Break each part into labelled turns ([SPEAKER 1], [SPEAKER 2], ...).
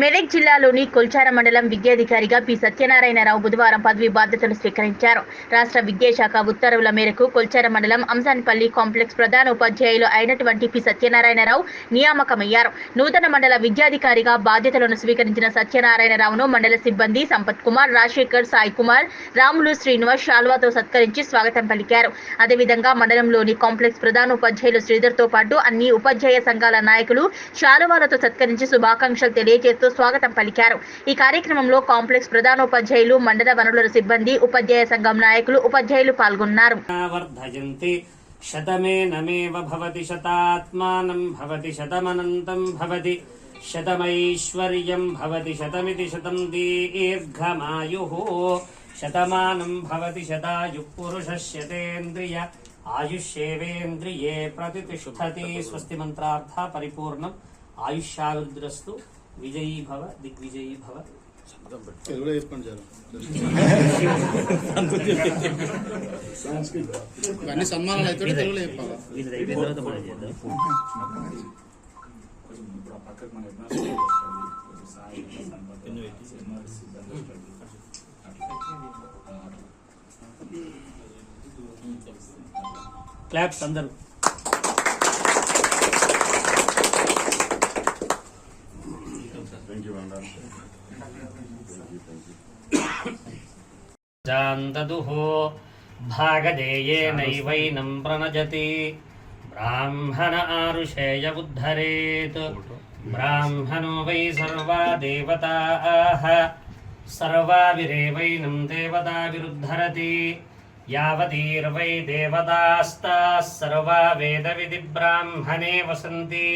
[SPEAKER 1] మెదక్ జిల్లాలోని కొల్చార మండలం విద్యాధికారిగా పి. సత్యనారాయణరావు బుధవారం పదవి బాధ్యతలు స్వీకరించారు. రాష్ట్ర విద్యాశాఖ ఉత్తర్వుల మేరకు కొల్చార మండలం అంసాన్పల్లి కాంప్లెక్స్ ప్రధాన ఉపాధ్యాయులు అయినటువంటి పి. సత్యనారాయణరావు నియామకమయ్యారు. నూతన మండల విద్యాధికారిగా బాధ్యతలను స్వీకరించిన సత్యనారాయణరావును మండల సిబ్బంది సంపత్ కుమార్ రాజశేఖర్ సాయి కుమార్ రాములు శ్రీనివాస్ శాల్వాతో సత్కరించి స్వాగతం పలికారు. అదేవిధంగా మండలంలోని కాంప్లెక్స్ ప్రధాన ఉపాధ్యాయులు శ్రీధర్తో పాటు అన్ని ఉపాధ్యాయ సంఘాల నాయకులు శాలువాలతో సత్కరించి శుభాకాంక్షలు తెలియజేస్తూ పూలతో స్వాగతం పలికారు. ఈ కార్యక్రమంలో కాంప్లెక్స్ ప్రధాన ఉపాధ్యాయులు మండల వనరుల సిబ్బంది ఉపాధ్యాయ సంఘం నాయకులు ఉపాధ్యాయులు పాల్గొన్నారు.
[SPEAKER 2] శతమైశ్వర్యం భవతి శతమితి శతం దీర్ఘమాయు శతమానం భవతి శతాయు పురుష శతేంద్రియ ఆయుష్యేవేంద్రియే ప్రతితిషుభతి స్వస్తి మంత్రార్థ పరిపూర్ణం. ఆయుష్యారుద్రస్తు. విజయీ భవ దిగ్విజయీ భవ.
[SPEAKER 3] తెలుగులో చెప్పండి చాలు తెలుగులో చెప్పాలా?
[SPEAKER 2] క్లాప్స్ అందరూ. थैंक यू मैडम जान्तदुहो भागधेयेनैवैनं प्रणजति। ब्राह्मण आरुषेय उद्धरेत् ब्राह्मणो वै सर्वा देवताः सर्वाभिरेवैनं देवताभिरुद्धरति यावतीर्वै देवतास्ताः सर्वा वेदविधिब्राह्मणे वसन्ति।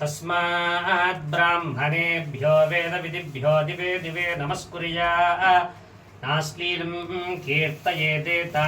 [SPEAKER 2] तस्मात् ब्राह्मणेभ्यो वेदविधिभ्यो दिवे दिवे नमस्कुर्या नाश्लीलं कीर्तयेते ता